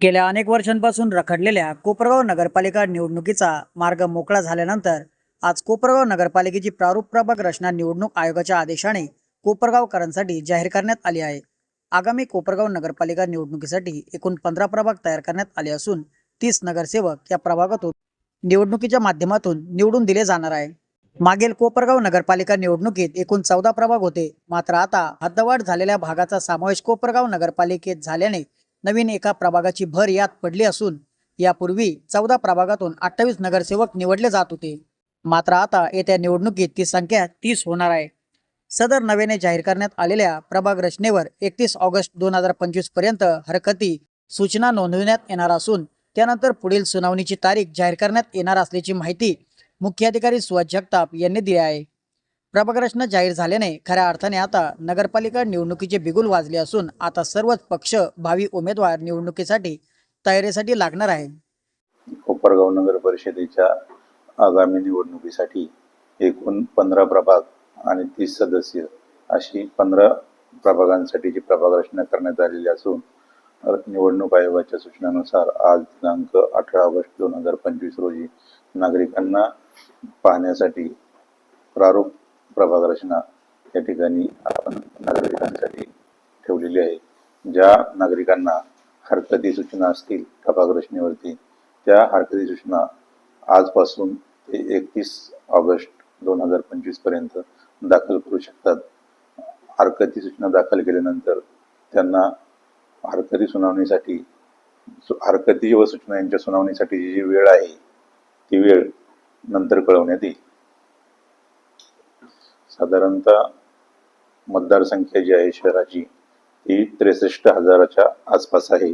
गेल्या अनेक वर्षांपासून रखडलेल्या कोपरगाव नगरपालिका निवडणुकीचा मार्ग मोकळा झाल्यानंतर आज कोपरगाव नगरपालिकेची प्रारूप प्रभाग रचना निवडणूक आयोगाच्या आदेशाने कोपरगावकरांसाठी जाहीर करण्यात आली आहे. आगामी कोपरगाव नगरपालिका निवडणुकीसाठी एकूण पंधरा प्रभाग तयार करण्यात आले असून तीस नगरसेवक या प्रभागातून निवडणुकीच्या माध्यमातून निवडून दिले जाणार आहे. मागील कोपरगाव नगरपालिका निवडणुकीत एकूण चौदा प्रभाग होते. मात्र आता हद्दवाढ झालेल्या भागाचा समावेश कोपरगाव नगरपालिकेत झाल्याने नवीन एका प्रभागाची भर यात पडली असून यापूर्वी चौदा प्रभागातून अठ्ठावीस नगरसेवक निवडले जात होते. मात्र आता येत्या निवडणुकीत ती संख्या तीस होणार आहे. सदर नव्याने जाहीर करण्यात आलेल्या प्रभाग रचनेवर एकतीस ऑगस्ट दोन हजार पंचवीसपर्यंत हरकती सूचना नोंदविण्यात येणार असून त्यानंतर पुढील सुनावणीची तारीख जाहीर करण्यात येणार असल्याची माहिती मुख्याधिकारी सुहास जगताप यांनी दिली आहे. प्रभाग जाहीर झाल्याने खऱ्या अर्थाने आता नगरपालिका निवडणुकीचे बिगुल वाजले असून आता सर्वच पक्ष भावी उमेदवार निवडणुकीसाठी तयारीसाठी लागणार आहे कोपरगाव नगर परिषदेच्या आगामी निवडणुकीसाठी एकूण पंधरा प्रभाग आणि तीस सदस्य अशी पंधरा प्रभागांसाठीची प्रभाग रचना करण्यात आलेली असून निवडणूक आयोगाच्या सूचनानुसार आज दिनांक अठरा ऑगस्ट दोन हजार पंचवीस रोजी नागरिकांना पाहण्यासाठी प्रारूप प्रभाग रचना या ठिकाणी आपण नागरिकांसाठी ठेवलेली आहे. ज्या नागरिकांना हरकती सूचना असतील प्रभाग रचनेवरती त्या हरकती सूचना आजपासून ते एकतीस ऑगस्ट दोन हजार पंचवीसपर्यंत दाखल करू शकतात. हरकती सूचना दाखल केल्यानंतर त्यांना हरकती सुनावणीसाठी हरकती व सूचना यांच्या सुनावणीसाठीची जी वेळ आहे ती वेळ नंतर कळवण्यात येईल. साधारणतः मतदारसंख्या जी आहे शहराची ती त्रेसष्ट हजाराच्या आसपास आहे.